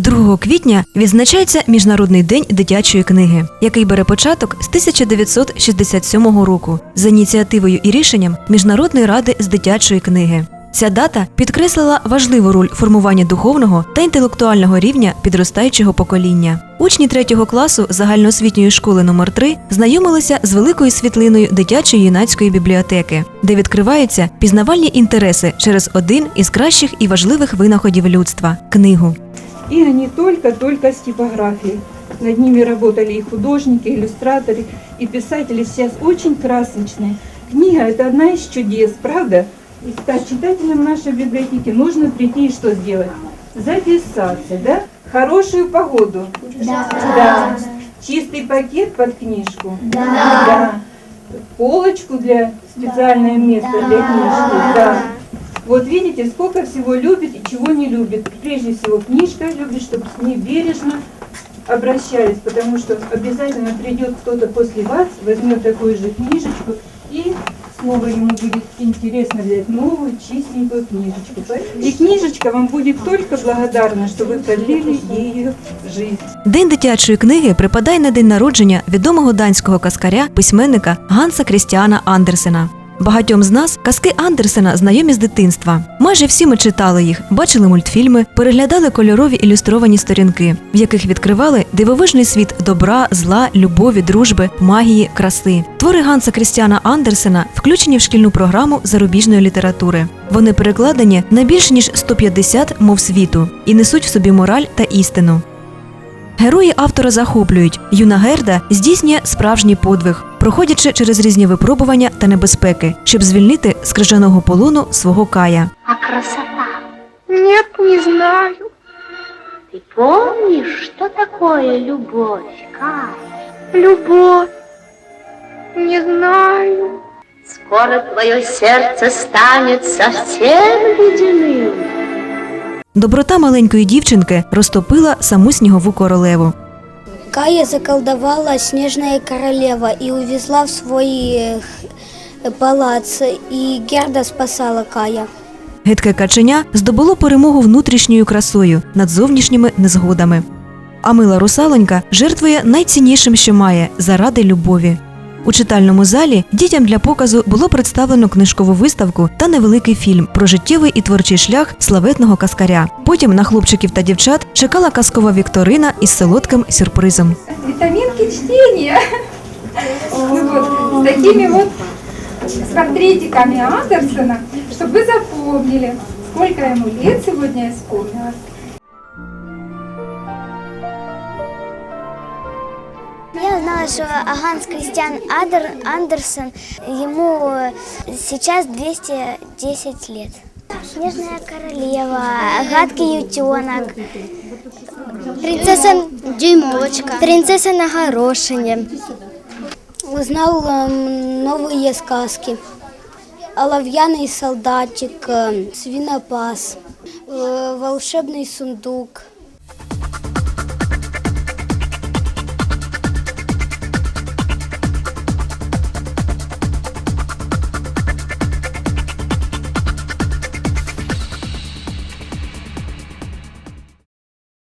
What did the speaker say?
2 квітня відзначається Міжнародний день дитячої книги, який бере початок з 1967 року за ініціативою і рішенням Міжнародної ради з дитячої книги. Ця дата підкреслила важливу роль формування духовного та інтелектуального рівня підростаючого покоління. Учні третього класу загальноосвітньої школи номер 3 знайомилися з великою світлиною дитячої юнацької бібліотеки, де відкриваються пізнавальні інтереси через один із кращих і важливих винаходів людства книгу. И они только-только с типографией. Над ними работали и художники, и иллюстраторы, и писатели. Сейчас очень красочные. Книга – это одна из чудес, правда? И стать читателем нашей библиотеки нужно прийти и что сделать? Записаться, да? Хорошую погоду. Да. Чистый пакет под книжку. Да. Полочку для специальное место для книжки. Да. Вот видите, сколько всего любит и чего не любит. Прежде всего, книжка любит, чтобы с ней бережно обращались, потому что обязательно придет кто-то после вас, возьмет такую же книжечку и снова ему будет интересно взять новую, чистенькую книжечку. И книжечка вам будет только благодарна, что вы продлили ее жизнь. День дитячої книги припадає на день народження відомого данського каскаря, письменника Ганса Крістіана Андерсена. Багатьом з нас казки Андерсена знайомі з дитинства. Майже всі ми читали їх, бачили мультфільми, переглядали кольорові ілюстровані сторінки, в яких відкривали дивовижний світ добра, зла, любові, дружби, магії, краси. Твори Ганса Крістіана Андерсена включені в шкільну програму зарубіжної літератури. Вони перекладені на більш ніж 150 мов світу і несуть в собі мораль та істину. Герої автора захоплюють. Юна Герда здійснює справжній подвиг, проходячи через різні випробування та небезпеки, щоб звільнити з крижаного полону свого кая. А красота? Нет, не знаю. Ты помнишь, что такое любовь, Кай? Любовь. Не знаю. Скоро твое сердце станет совсем ледяным. Доброта маленької дівчинки розтопила саму снігову королеву. Кая заколдовала снежная королева и увезла в свой э, палац, и Герда спасала Кая. Гидке каченя здобуло перемогу внутрішньою красою над зовнішніми незгодами. А мила русалонька жертвує найціннішим, що має заради любові. У читальному залі дітям для показу було представлено книжкову виставку та невеликий фільм про життєвий і творчий шлях славетного каскаря. Потім на хлопчиків та дівчат чекала казкова вікторина із солодким сюрпризом. витаминки чтения. Ну такими вот с портретиками Андерсона, чтобы вы запомнили, сколько ему лет сегодня исполнилось. Я знала, что Ганс Кристиан Адер, Андерсон, ему э, сейчас 210 лет. Снежная королева, гадкий утенок, принцесса Дюймовочка, принцесса на горошине. Узнал эм, новые сказки. Оловьяный солдатик, э, свинопас, э, волшебный сундук,